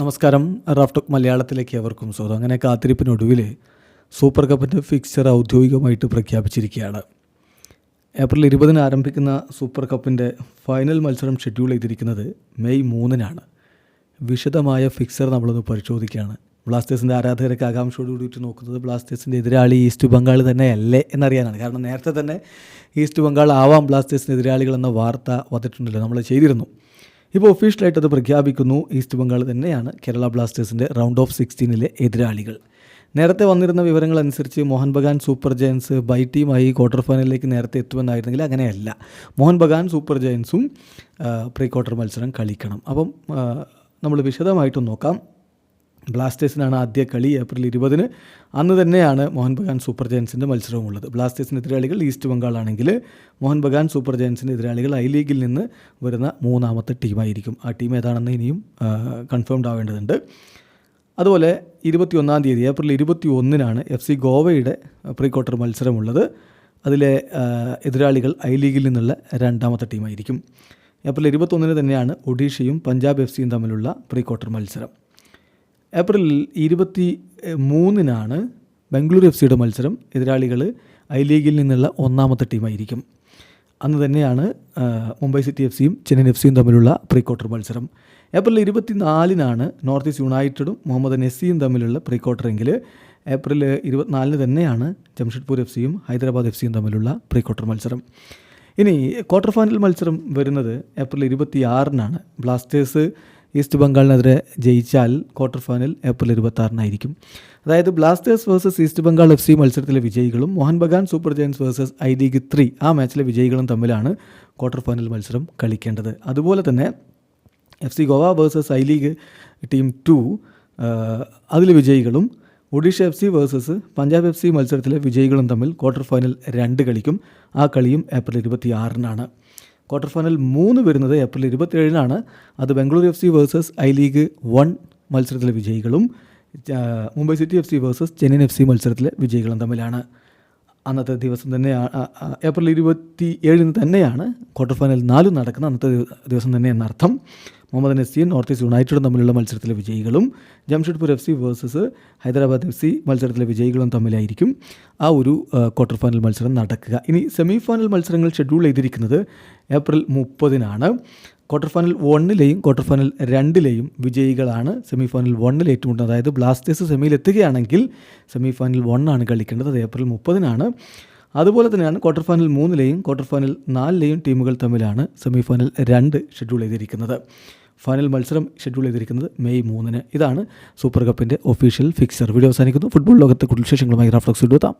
നമസ്കാരം. റാഫ്റ്റോക്ക് മലയാളത്തിലേക്ക് അവർക്കും സ്വാഗതം. അങ്ങനെ കാത്തിരിപ്പിനൊടുവിൽ സൂപ്പർ കപ്പിന്റെ ഫിക്സ്ചർ ഔദ്യോഗികമായിട്ട് പ്രഖ്യാപിച്ചിരിക്കുകയാണ്. ഏപ്രിൽ ഇരുപതിന് ആരംഭിക്കുന്ന സൂപ്പർ കപ്പിന്റെ ഫൈനൽ മത്സരം ഷെഡ്യൂൾ ചെയ്തിരിക്കുന്നത് മെയ് മൂന്നിനാണ്. വിശദമായ ഫിക്സർ നമ്മളൊന്ന് പരിശോധിക്കുകയാണ്. ബ്ലാസ്റ്റേഴ്സിന്റെ ആരാധകരൊക്കെ ആകാംക്ഷയോട് കൂടിയിട്ട് നോക്കുന്നത് ബ്ലാസ്റ്റേഴ്സിന്റെ എതിരാളി ഈസ്റ്റ് ബംഗാൾ തന്നെയല്ലേ എന്നറിയാനാണ്. കാരണം നേരത്തെ തന്നെ ഈസ്റ്റ് ബംഗാൾ ആവാം ബ്ലാസ്റ്റേഴ്സിന്റെ എതിരാളികളെന്ന വാർത്ത വന്നിട്ടുണ്ടല്ലോ. നമ്മൾ ചെയ്തിരുന്നു. ഇപ്പോൾ ഒഫീഷ്യലായിട്ട് അത് പ്രഖ്യാപിക്കുന്നു. ഈസ്റ്റ് ബംഗാൾ തന്നെയാണ് കേരള ബ്ലാസ്റ്റേഴ്സിന്റെ റൗണ്ട് ഓഫ് സിക്സ്റ്റീനിലെ എതിരാളികൾ. നേരത്തെ വന്നിരുന്ന വിവരങ്ങൾ അനുസരിച്ച് Mohan Bagan super giants bye ടീമായി ക്വാർട്ടർ ഫൈനലിലേക്ക് നേരത്തെ എത്തുമെന്നായിരുന്നെങ്കിൽ അങ്ങനെയല്ല. മോഹൻ ബഗാൻ സൂപ്പർ ജയൻസും പ്രീ ക്വാർട്ടർ മത്സരം കളിക്കണം. അപ്പം നമ്മൾ വിശദമായിട്ട് നോക്കാം. ബ്ലാസ്റ്റേഴ്സിനാണ് ആദ്യ കളി ഏപ്രിൽ ഇരുപതിന്. അന്ന് തന്നെയാണ് മോഹൻ ബഗാൻ സൂപ്പർ ജയൻസിന്റെ മത്സരവും ഉള്ളത് ബ്ലാസ്റ്റേഴ്സിന്റെ എതിരാളികൾ ഈസ്റ്റ് ബംഗാൾ ആണെങ്കിൽ മോഹൻ ബഗാൻ സൂപ്പർ ജയൻസിന്റെ എതിരാളികൾ ഐ ലീഗിൽ നിന്ന് വരുന്ന മൂന്നാമത്തെ ടീമായിരിക്കും. ആ ടീം ഏതാണെന്ന് ഇനിയും കൺഫേംഡ് ആവേണ്ടതുണ്ട്. അതുപോലെ ഇരുപത്തിയൊന്നാം തീയതി ഏപ്രിൽ ഇരുപത്തി ഒന്നിനാണ് എഫ് സി ഗോവയുടെ പ്രീ ക്വാർട്ടർ മത്സരമുള്ളത്. അതിലെ എതിരാളികൾ ഐ ലീഗിൽ നിന്നുള്ള രണ്ടാമത്തെ ടീമായിരിക്കും. ഏപ്രിൽ ഇരുപത്തൊന്നിന് തന്നെയാണ് ഒഡീഷയും പഞ്ചാബ് എഫ് സിയും തമ്മിലുള്ള പ്രീ ക്വാർട്ടർ മത്സരം. ഏപ്രിൽ ഇരുപത്തി മൂന്നിനാണ് ബംഗളൂരു എഫ് സിയുടെ മത്സരം. എതിരാളികൾ ഐ ലീഗിൽ നിന്നുള്ള ഒന്നാമത്തെ ടീമായിരിക്കും. അന്ന് തന്നെയാണ് മുംബൈ സിറ്റി എഫ് സിയും ചെന്നൈ എഫ് സിയും തമ്മിലുള്ള പ്രീ ക്വാർട്ടർ മത്സരം. ഏപ്രിൽ ഇരുപത്തിനാലിനാണ് നോർത്ത് ഈസ്റ്റ് യുണൈറ്റഡും മുഹമ്മദ് നെസ്സിയും തമ്മിലുള്ള പ്രീ ക്വാർട്ടറെങ്കിൽ ഏപ്രിൽ ഇരുപത്തിനാലിന് തന്നെയാണ് ജംഷഡ്പൂർ എഫ് സിയും ഹൈദരാബാദ് എഫ് സിയും തമ്മിലുള്ള പ്രീ ക്വാർട്ടർ മത്സരം. ഇനി ക്വാർട്ടർ ഫൈനൽ മത്സരം വരുന്നത് ഏപ്രിൽ ഇരുപത്തിയാറിനാണ്. ബ്ലാസ്റ്റേഴ്സ് ഈസ്റ്റ് ബംഗാളിനെതിരെ ജയിച്ചാൽ ക്വാർട്ടർ ഫൈനൽ ഏപ്രിൽ ഇരുപത്താറിനായിരിക്കും. അതായത് Blasters versus east Bengal F C മത്സരത്തിലെ വിജയികളും Mohan Bagan super giants versus I League three ആ മാച്ചിലെ വിജയികളും തമ്മിലാണ് ക്വാർട്ടർ ഫൈനൽ മത്സരം കളിക്കേണ്ടത്. അതുപോലെ തന്നെ F C Goa versus I League team two അതിലെ വിജയികളും Odisha F C versus Punjab F C മത്സരത്തിലെ വിജയികളും തമ്മിൽ ക്വാർട്ടർ ഫൈനൽ രണ്ട് കളിക്കും. ആ കളിയും ഏപ്രിൽ ഇരുപത്തി ആറിനാണ് ക്വാർട്ടർ ഫൈനൽ മൂന്ന് വരുന്നത് ഏപ്രിൽ ഇരുപത്തിയേഴിനാണ്. അത് Bengaluru F C versus I League one മത്സരത്തിലെ വിജയികളും Mumbai city F C versus Chennaiyin F C മത്സരത്തിലെ വിജയികളും തമ്മിലാണ്. അന്നത്തെ ദിവസം തന്നെ ഏപ്രിൽ ഇരുപത്തി ഏഴിന് തന്നെയാണ് ക്വാർട്ടർ ഫൈനൽ നാലും നടക്കുന്ന അന്നത്തെ ദിവസം തന്നെ എന്നർത്ഥം. മുഹമ്മദ് നസീൻ നോർത്ത് ഈസ്റ്റ് യുണൈറ്റഡും തമ്മിലുള്ള മത്സരത്തിലെ വിജയികളും Jamshedpur F C versus Hyderabad F C മത്സരത്തിലെ വിജയികളും തമ്മിലായിരിക്കും ആ ഒരു ക്വാർട്ടർ ഫൈനൽ മത്സരം നടക്കുക. ഇനി സെമി ഫൈനൽ മത്സരങ്ങൾ ഷെഡ്യൂൾ ചെയ്തിരിക്കുന്നത് ഏപ്രിൽ മുപ്പതിനാണ്. ക്വാർട്ടർ ഫൈനൽ വണ്ണിലെയും ക്വാർട്ടർ ഫൈനൽ രണ്ടിലെയും വിജയികളാണ് സെമി ഫൈനൽ വണ്ണിൽ ഏറ്റുമുട്ടുന്നത്. അതായത് ബ്ലാസ്റ്റേഴ്സ് സെമിയിൽ എത്തുകയാണെങ്കിൽ സെമി ഫൈനൽ വണ്ണാണ് കളിക്കേണ്ടത്. അത് ഏപ്രിൽ മുപ്പതിനാണ്. അതുപോലെ തന്നെയാണ് ക്വാർട്ടർ ഫൈനൽ മൂന്നിലെയും ക്വാർട്ടർ ഫൈനൽ നാലിലെയും ടീമുകൾ തമ്മിലാണ് സെമി ഫൈനൽ രണ്ട് ഷെഡ്യൂൾ ചെയ്തിരിക്കുന്നത്. ഫൈനൽ മത്സരം ഷെഡ്യൂൾ ചെയ്തിരിക്കുന്നത് മെയ് മൂന്നിന്. ഇതാണ് സൂപ്പർ കപ്പിന്റെ ഒഫീഷ്യൽ ഫിക്സർ വീഡിയോ അവസാനിക്കുന്നു. ഫുട്ബോൾ ലോകത്തെ കൂടുതൽ വിശേഷങ്ങളുമായി റഫ്ലക്സ് എത്താം.